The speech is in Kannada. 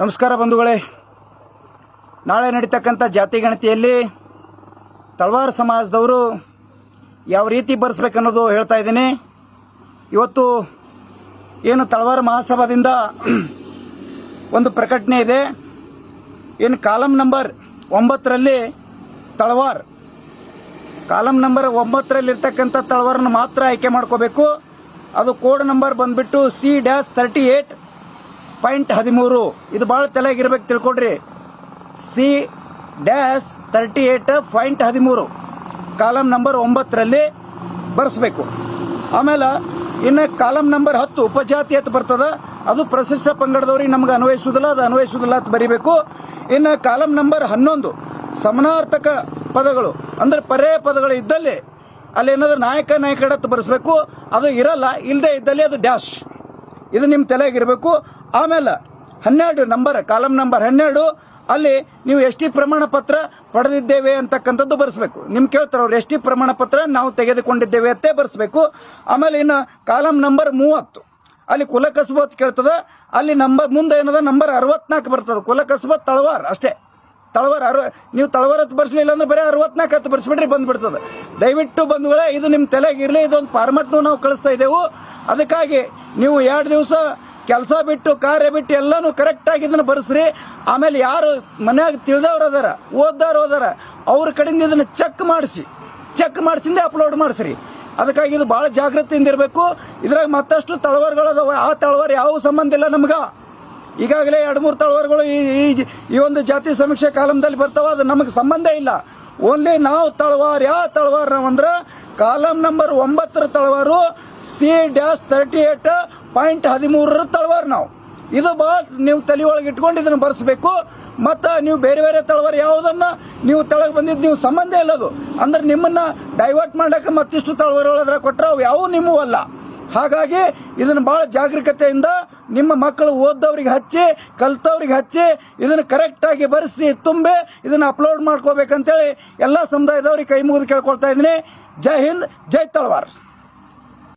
ನಮಸ್ಕಾರ ಬಂಧುಗಳೇ. ನಾಳೆ ನಡೀತಕ್ಕಂಥ ಜಾತಿ ಗಣತಿಯಲ್ಲಿ ತಳವಾರ ಸಮಾಜದವರು ಯಾವ ರೀತಿ ಬರೆಸ್ಬೇಕನ್ನೋದು ಹೇಳ್ತಾ ಇದ್ದೀನಿ. ಇವತ್ತು ಏನು ತಳವಾರ ಮಹಾಸಭಾದಿಂದ ಒಂದು ಪ್ರಕಟಣೆ ಇದೆ. ಏನು ಕಾಲಂ ನಂಬರ್ ಒಂಬತ್ತರಲ್ಲಿ ತಳವಾರ್. ಕಾಲಂ ನಂಬರ್ ಒಂಬತ್ತರಲ್ಲಿರ್ತಕ್ಕಂಥ ತಳವಾರನ್ನು ಮಾತ್ರ ಆಯ್ಕೆ ಮಾಡ್ಕೋಬೇಕು. ಅದು ಕೋಡ್ ನಂಬರ್ ಬಂದ್ಬಿಟ್ಟು C dash thirty eight point ಹದಿಮೂರು. ಇದು ಭಾಳ ತಲೆಗಿರ್ಬೇಕು ತಿಳ್ಕೊಡ್ರಿ C dash thirty eight point ಹದಿಮೂರು. ಕಾಲಮ್ ನಂಬರ್ ಒಂಬತ್ತರಲ್ಲಿ ಬರೆಸ್ಬೇಕು. ಆಮೇಲೆ ಇನ್ನು ಕಾಲಮ್ ನಂಬರ್ ಹತ್ತು ಉಪಜಾತಿ ಅಂತ ಬರ್ತದ. ಅದು ಪ್ರಶಸ್ತ ಪಂಗಡದವ್ರಿಗೆ ನಮ್ಗೆ ಅನ್ವಯಿಸುವುದಿಲ್ಲ ಅದು ಅನ್ವಯಿಸುವುದಿಲ್ಲ ಅಂತ ಬರೀಬೇಕು. ಇನ್ನು ಕಾಲಂ ನಂಬರ್ ಹನ್ನೊಂದು, ಸಮನಾರ್ಥಕ ಪದಗಳು, ಅಂದ್ರೆ ಪರ್ಯಾಯ ಪದಗಳು ಇದ್ದಲ್ಲಿ ಅಲ್ಲಿ ಏನಾದ್ರು ನಾಯಕ ನಾಯಕ ಬರೆಸ್ಬೇಕು. ಅದು ಇರಲ್ಲ ಇಲ್ಲದೆ ಇದ್ದಲ್ಲಿ ಅದು ಡ್ಯಾಶ್ ಇದು ನಿಮ್ಮ ತಲೆಯಾಗಿರಬೇಕು. ಆಮೇಲೆ ಹನ್ನೆರಡು ನಂಬರ್ ಕಾಲಂ ನಂಬರ್ ಹನ್ನೆರಡು, ಅಲ್ಲಿ ನೀವು ಎಸ್ ಟಿ ಪ್ರಮಾಣ ಪತ್ರ ಪಡೆದಿದ್ದೇವೆ ಅಂತಕ್ಕಂಥದ್ದು ಬರೆಸಬೇಕು. ನಿಮ್ ಕೇಳ್ತಾರೆ ಅವ್ರು, ಎಸ್ ಟಿ ಪ್ರಮಾಣ ಪತ್ರ ನಾವು ತೆಗೆದುಕೊಂಡಿದ್ದೇವೆ ಅಂತೇ ಬರೆಸಬೇಕು. ಆಮೇಲೆ ಇನ್ನು ಕಾಲಂ ನಂಬರ್ ಮೂವತ್ತು. ಅಲ್ಲಿ ಕುಲ ಕಸಬತ್ ಕೇಳ್ತದ. ಅಲ್ಲಿ ನಂಬರ್ ಮುಂದೆ ಏನದ? ನಂಬರ್ ಅರವತ್ನಾಲ್ಕು ಬರ್ತದೆ. ಕುಲ ಕಸಬತ್ ತಳವಾರ್ ಅಷ್ಟೇ. ತಳವಾರ ಅರ, ನೀವು ತಳವಾರ ಹತ್ತು ಬರ್ಸಲಿಲ್ಲ ಅಂದ್ರೆ ಬರೀ ಅರವತ್ನಾಲ್ಕು ಹತ್ತು ಬರ್ಸ್ಬಿಟ್ರಿ ಬಂದ್ಬಿಡ್ತದೆ. ದಯವಿಟ್ಟು ಬಂಧುಗಳೇ, ಇದು ನಿಮ್ಮ ತಲೆಗಿರಲಿ ಇದೊಂದು ಫಾರ್ಮೆಟ್ನು ನಾವು ಕಳಿಸ್ತಾ ಇದ್ದೆವು. ಅದಕ್ಕಾಗಿ ನೀವು ಎರಡು ದಿವಸ ಕೆಲಸ ಬಿಟ್ಟು, ಕಾರ್ಯ ಬಿಟ್ಟು ಎಲ್ಲನೂ ಕರೆಕ್ಟಾಗಿ ಇದನ್ನು ಬರ್ಸ್ರಿ. ಆಮೇಲೆ ಯಾರು ಮನ್ಯಾಗ ತಿಳಿದವ್ರು ಅದಾರ ಓದ್ದಾರ ಅದಾರ, ಅವ್ರ ಕಡೆಯಿಂದ ಇದನ್ನು ಚೆಕ್ ಮಾಡಿಸಿ. ಚೆಕ್ ಮಾಡಿಸಿಂದೆ ಅಪ್ಲೋಡ್ ಮಾಡಿಸ್ರಿ. ಅದಕ್ಕಾಗಿ ಇದು ಭಾಳ ಜಾಗೃತಿಯಿಂದ ಇರಬೇಕು. ಇದ್ರಾಗ ಮತ್ತಷ್ಟು ತಳವಾರಗಳದಾವ ಆ ತಳವಾರ ಯಾವ ಸಂಬಂಧ ಇಲ್ಲ ನಮ್ಗೆ. ಈಗಾಗಲೇ ಎರಡು, ಮೂರು ತಳವಾರಗಳು ಈ, ಈ- ಒಂದು ಜಾತಿ ಸಮೀಕ್ಷೆ ಕಾಲಮ್ದಲ್ಲಿ ಬರ್ತಾವ, ಅದು ನಮಗೆ ಸಂಬಂಧ ಇಲ್ಲ. ಓನ್ಲಿ ನಾವು ತಳವಾರ ಯಾವ ತಳವಾರ ಅಂದ್ರೆ ಕಾಲಂ ನಂಬರ್ ಒಂಬತ್ತರ ತಳವಾರು C dash thirty eight point ಹದಿಮೂರರ ತಳವಾರ ನಾವು. ಇದು ಭಾಳ ನೀವು ತಲೆ ಒಳಗೆ ಇಟ್ಕೊಂಡು ಇದನ್ನು ಬರೆಸ್ಬೇಕು. ಮತ್ತು ನೀವು ಬೇರೆ ಬೇರೆ ತಳವಾರ ಯಾವುದನ್ನ ನೀವು ತಳಗೆ ಬಂದಿದ್ದು ನೀವು ಸಂಬಂಧ ಇಲ್ಲ ಅದು. ಅಂದ್ರೆ ನಿಮ್ಮನ್ನ ಡೈವರ್ಟ್ ಮಾಡಕ್ಕೆ ಮತ್ತಿಷ್ಟು ತಳವಾರಗಳದ್ರ ಕೊಟ್ಟರೆ ಅವು ಯಾವೂ ನಿಮ್ಮೂ ಅಲ್ಲ. ಹಾಗಾಗಿ ಇದನ್ನು ಬಹಳ ಜಾಗರೂಕತೆಯಿಂದ ನಿಮ್ಮ ಮಕ್ಕಳು ಓದ್ದವ್ರಿಗೆ ಹಚ್ಚಿ, ಕಲ್ತವ್ರಿಗೆ ಹಚ್ಚಿ, ಇದನ್ನು ಕರೆಕ್ಟಾಗಿ ಬರೆಸಿ, ತುಂಬಿ, ಇದನ್ನು ಅಪ್ಲೋಡ್ ಮಾಡ್ಕೋಬೇಕಂತೇಳಿ ಎಲ್ಲ ಸಮುದಾಯದವ್ರಿಗೆ ಕೈ ಮುಗಿದು ಕೇಳ್ಕೊಳ್ತಾ ಇದ್ದೀನಿ. ಜೈ ಹಿಂದ್, ಜೈ ತಳವಾರ್.